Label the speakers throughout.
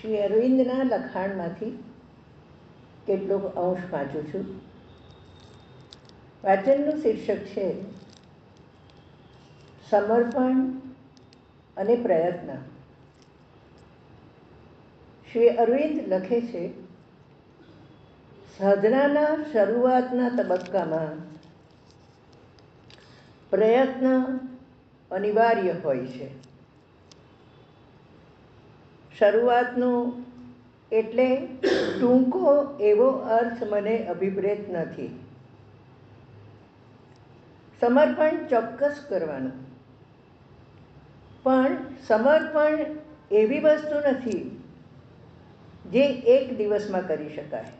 Speaker 1: શ્રી અરવિંદના લખાણમાંથી કેટલોક અંશ વાંચું છું. વાચનનું શીર્ષક છે, સમર્પણ અને પ્રયત્ન. શ્રી અરવિંદ લખે છે, સાધનાના શરૂઆતના તબક્કામાં પ્રયત્ન અનિવાર્ય હોય છે. શરૂઆતનો એટલે ટૂંકો એવો અર્થ મને અભિપ્રેત નથી. સમર્પણ ચોક્કસ કરવાનું. પણ સમર્પણ એવી વસ્તુ નથી જે એક દિવસમાં કરી શકાય.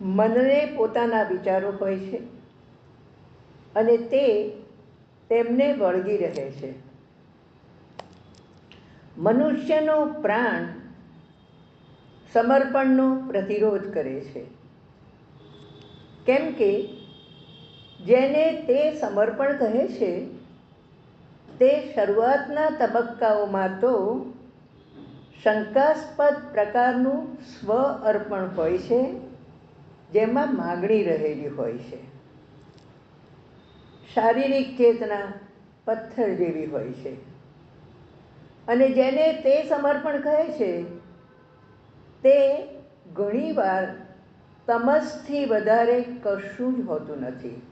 Speaker 1: મનને પોતાના વિચારો હોય છે અને તે તેમને વળગી રહે છે. મનુષ્યનો પ્રાણ સમર્પણનો પ્રતિરોધ કરે છે. કેમ કે જેને તે સમર્પણ કહે છે, તે શરૂઆતના તબક્કાઓમાં તો શંકાસ્પદ પ્રકારનું સ્વ અર્પણ હોય છે, જેમાં માગણી રહેલી હોય છે. શારીરિક ચેતના પથ્થર જેવી હોય છે. અને જેને તે સમર્પણ કહે છે, તે ઘણીવાર તમસથી વધારે કશું જ હોતું નથી.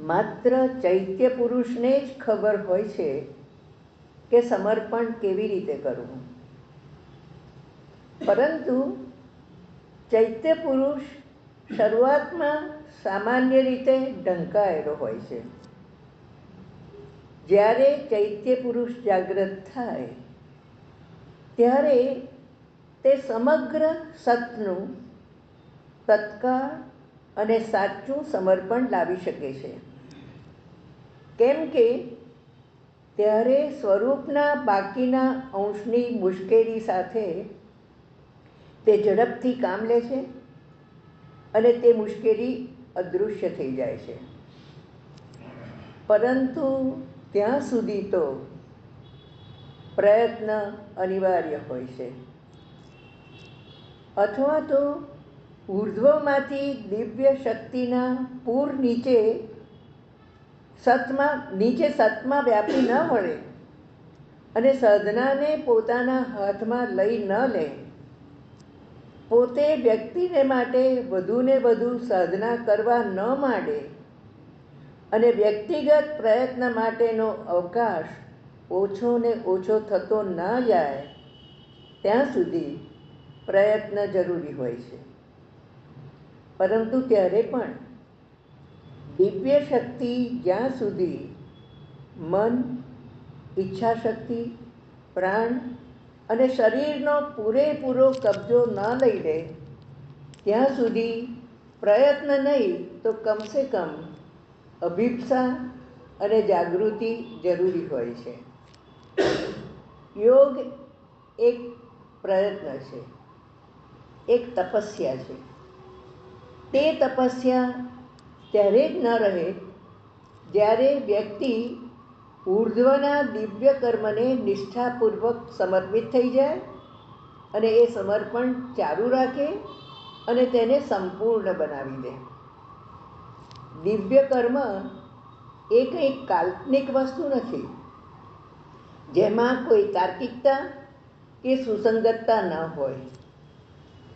Speaker 1: માત્ર ચૈત્ય પુરુષને જ ખબર હોય છે કે સમર્પણ કેવી રીતે કરવું. પરંતુ ચૈત્ય પુરુષ શરૂઆતમાં સામાન્ય રીતે ઢંકાયેલો હોય છે. જ્યારે ચૈત્ય પુરુષ જાગૃત થાય, ત્યારે તે સમગ્ર સતનું તત્કાળ અને સાચું સમર્પણ લાવી શકે છે. કેમ કે ત્યારે સ્વરૂપના બાકીના અંશની મુશ્કેલી સાથે તે ઝડપથી કામ લે છે અને તે મુશ્કેલી અદૃશ્ય થઈ જાય છે. પરંતુ ત્યાં સુધી તો પ્રયત્ન અનિવાર્ય હોય છે. અથવા તો ઉર્ધ્વમાંથી દિવ્ય શક્તિના પૂર નીચે સતમાં નીચે સતમાં વ્યાપી ન વળે અને સાધનાને પોતાના હાથમાં લઈ ન લે. પોતે વ્યક્તિને માટે વધુને વધુ સાધના કરવા ન માંડે. અને વ્યક્તિગત પ્રયત્ન માટેનો અવકાશ ઓછો ને ઓછો થતો ન જાય, ત્યાં સુધી પ્રયત્ન જરૂરી હોય છે. પરંતુ ત્યારે પણ દિવ્ય શક્તિ જ્યાં સુધી મન, ઈચ્છાશક્તિ, પ્રાણ અને શરીરનો પૂરેપૂરો કબજો ન લઈ લે, ત્યાં સુધી પ્રયત્ન નહીં તો કમસે કમ અભિપ્સા અને જાગૃતિ જરૂરી હોય છે. યોગ એક પ્રયત્ન છે, એક તપસ્યા છે. તે તપસ્યા ત્યારે જ ન રહે જ્યારે વ્યક્તિ ઉર્ધ્વના દિવ્ય કર્મને નિષ્ઠાપૂર્વક સમર્પિત થઈ જાય અને એ સમર્પણ ચાલુ રાખે અને તેને સંપૂર્ણ બનાવી દે. દિવ્ય કર્મ એ કંઈ કાલ્પનિક વસ્તુ નથી. જેમાં કોઈ તાર્કિકતા કે સુસંગતતા ન હોય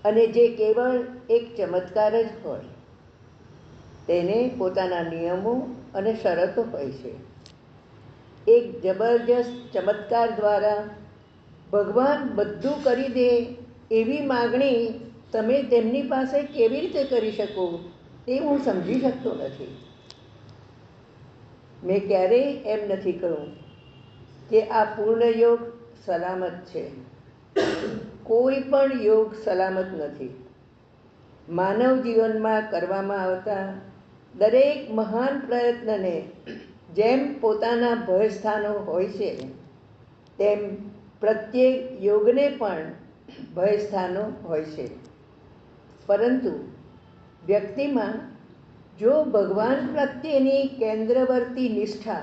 Speaker 1: અને જે કેવળ એક ચમત્કાર જ હોય. તેને પોતાના નિયમો અને શરતો હોય છે. એક જબરજસ્ત ચમત્કાર દ્વારા ભગવાન બધું કરી દે એવી માગણી તમે તેમની પાસે કેવી રીતે કરી શકો? તે હું સમજી શકતો નથી. મેં ક્યારેય એમ નથી કહ્યું કે આ પૂર્ણ યોગ સલામત છે. કોઈ પણ યોગ સલામત નથી. માનવ જીવનમાં કરવામાં આવતા દરેક મહાન પ્રયત્નને જેમ પોતાના ભયસ્થાનો હોય છે, તેમ પ્રત્યેક યોગને પણ ભયસ્થાનો હોય છે. પરંતુ વ્યક્તિમાં જો ભગવાન પ્રત્યેની કેન્દ્રવર્તી નિષ્ઠા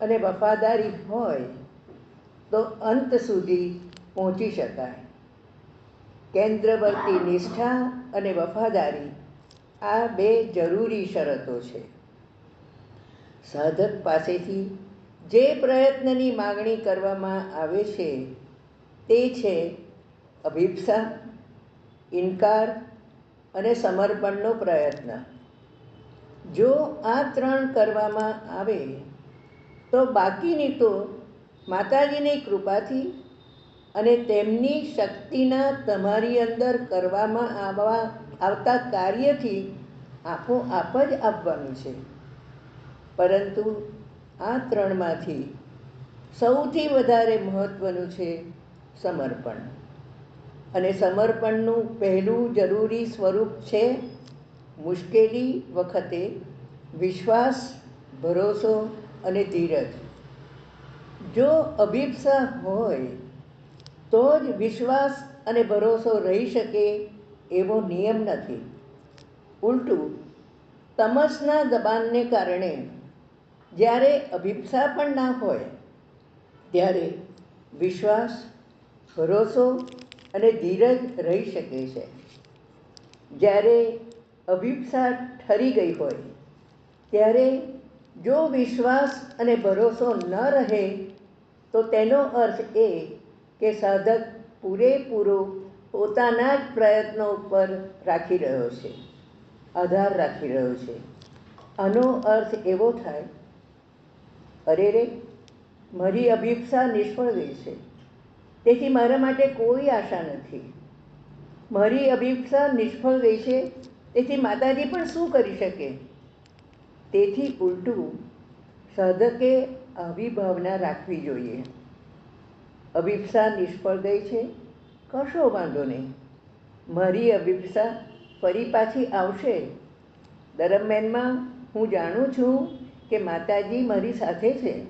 Speaker 1: અને વફાદારી હોય, તો અંત સુધી પહોંચી શકાય. કેન્દ્રવર્તી નિષ્ઠા અને વફાદારી આ બે જરૂરી શરતો છે. સાધક પાસેથી જે પ્રયત્નની માગણી કરવામાં આવે છે, તે છે અભિપ્સા, ઇનકાર અને સમર્પણનો પ્રયત્ન. જો આ ત્રણ કરવામાં આવે, તો બાકીની તો માતાજીની કૃપાથી અને તેમની શક્તિના તમારી અંદર કરવામાં આવવા, આવતા કાર્યથી આપોઆપ જ આવવાનું છે. પરંતુ આ ત્રણમાંથી સૌથી વધારે મહત્ત્વનું છે સમર્પણ. અને સમર્પણનું પહેલું જરૂરી સ્વરૂપ છે મુશ્કેલી વખતે વિશ્વાસ, ભરોસો અને ધીરજ. જો અભિપ્સા હોય, તો જ વિશ્વાસ અને ભરોસો રહી શકે એવો નિયમ નથી. ઉલટું, તમસના દબાણને કારણે જ્યારે અભિપ્સા પણ ના હોય, ત્યારે વિશ્વાસ, ભરોસો અને ધીરજ રહી શકે છે. જ્યારે અભિપ્સા ઠરી ગઈ હોય, ત્યારે જો વિશ્વાસ અને ભરોસો ન રહે, તો તેનો અર્થ એ કે સાધક પૂરેપૂરો પોતાના જ પ્રયત્નો ઉપર રાખી રહ્યો છે, આધાર રાખી રહ્યો છે. આનો અર્થ એવો થાય અરે રે મારી અભિપ્સા નિષ્ફળ ગઈ છે. તેથી મારા માટે કોઈ આશા નથી. મારી અભિપ્સા નિષ્ફળ ગઈ છે, તેથી માતાજી પણ શું કરી શકે? તેથી ઉલટું સાધકે આવી ભાવના રાખવી જોઈએ. અભિપ્સા નિષ્ફળ ગઈ છે, કશો વાંધો નહીં. મારી અભિપ્સા ફરી પાછી આવશે. દરમિયાનમાં હું જાણું છું કે માતાજી મારી સાથે છે.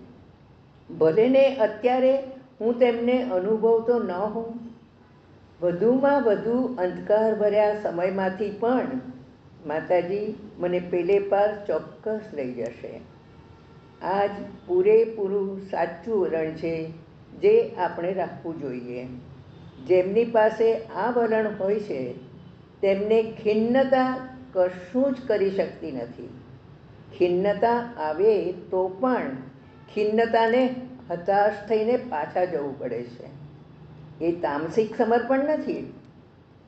Speaker 1: ભલે અત્યારે હું તેમને અનુભવતો ન હોઉં. વધુમાં વધુ અંધકાર ભર્યા સમયમાંથી પણ માતાજી મને પેલે પાર ચોક્કસ લઈ જશે. આ જ પૂરેપૂરું સાચું વલણ છે જે આપણે રાખવું જોઈએ. જેમની પાસે આ વલણ હોય છે, તેમને ખિન્નતા કશું જ કરી શકતી નથી. ખિન્નતા આવે તો પણ ખિન્નતાને હતાશ થઈને પાછા જવું પડે છે. એ તામસિક સમર્પણ નથી.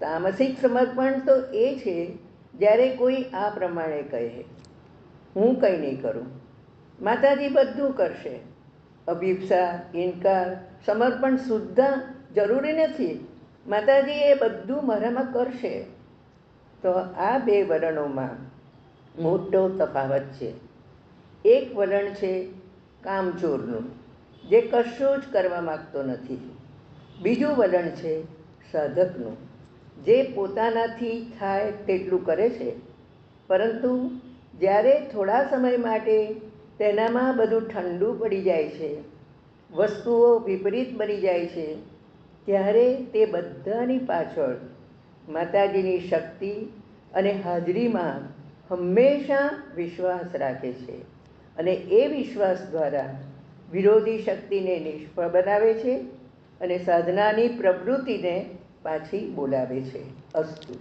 Speaker 1: તામસિક સમર્પણ તો એ છે, જ્યારે કોઈ આ પ્રમાણે કહે. હું કંઈ નહીં કરું. માતાજી બધું કરશે. અભિપ્સા, ઇનકાર, સમર્પણ સુદ્ધા જરૂરી નથી. માતાજી એ બધું મારામાં કરશે. તો આ બે વલણોમાં મોટો તફાવત છે. એક વલણ છે કામચોરનું. જે કશું જ કરવા માગતો નથી. બીજું વલણ છે સાધકનું. જે પોતાનાથી થાય તેટલું કરે છે. પરંતુ જ્યારે થોડા સમય માટે તેનામાં બધું ઠંડુ પડી જાય છે, વસ્તુઓ વિપરીત બની જાય છે, ત્યારે તે બધાની પાછળ માતાજીની શક્તિ અને હાજરીમાં હંમેશા વિશ્વાસ રાખે છે. અને એ વિશ્વાસ દ્વારા વિરોધી શક્તિને નિષ્ફળ બનાવે છે અને સાધનાની પ્રવૃત્તિને પાછી બોલાવે છે. અસ્તુ.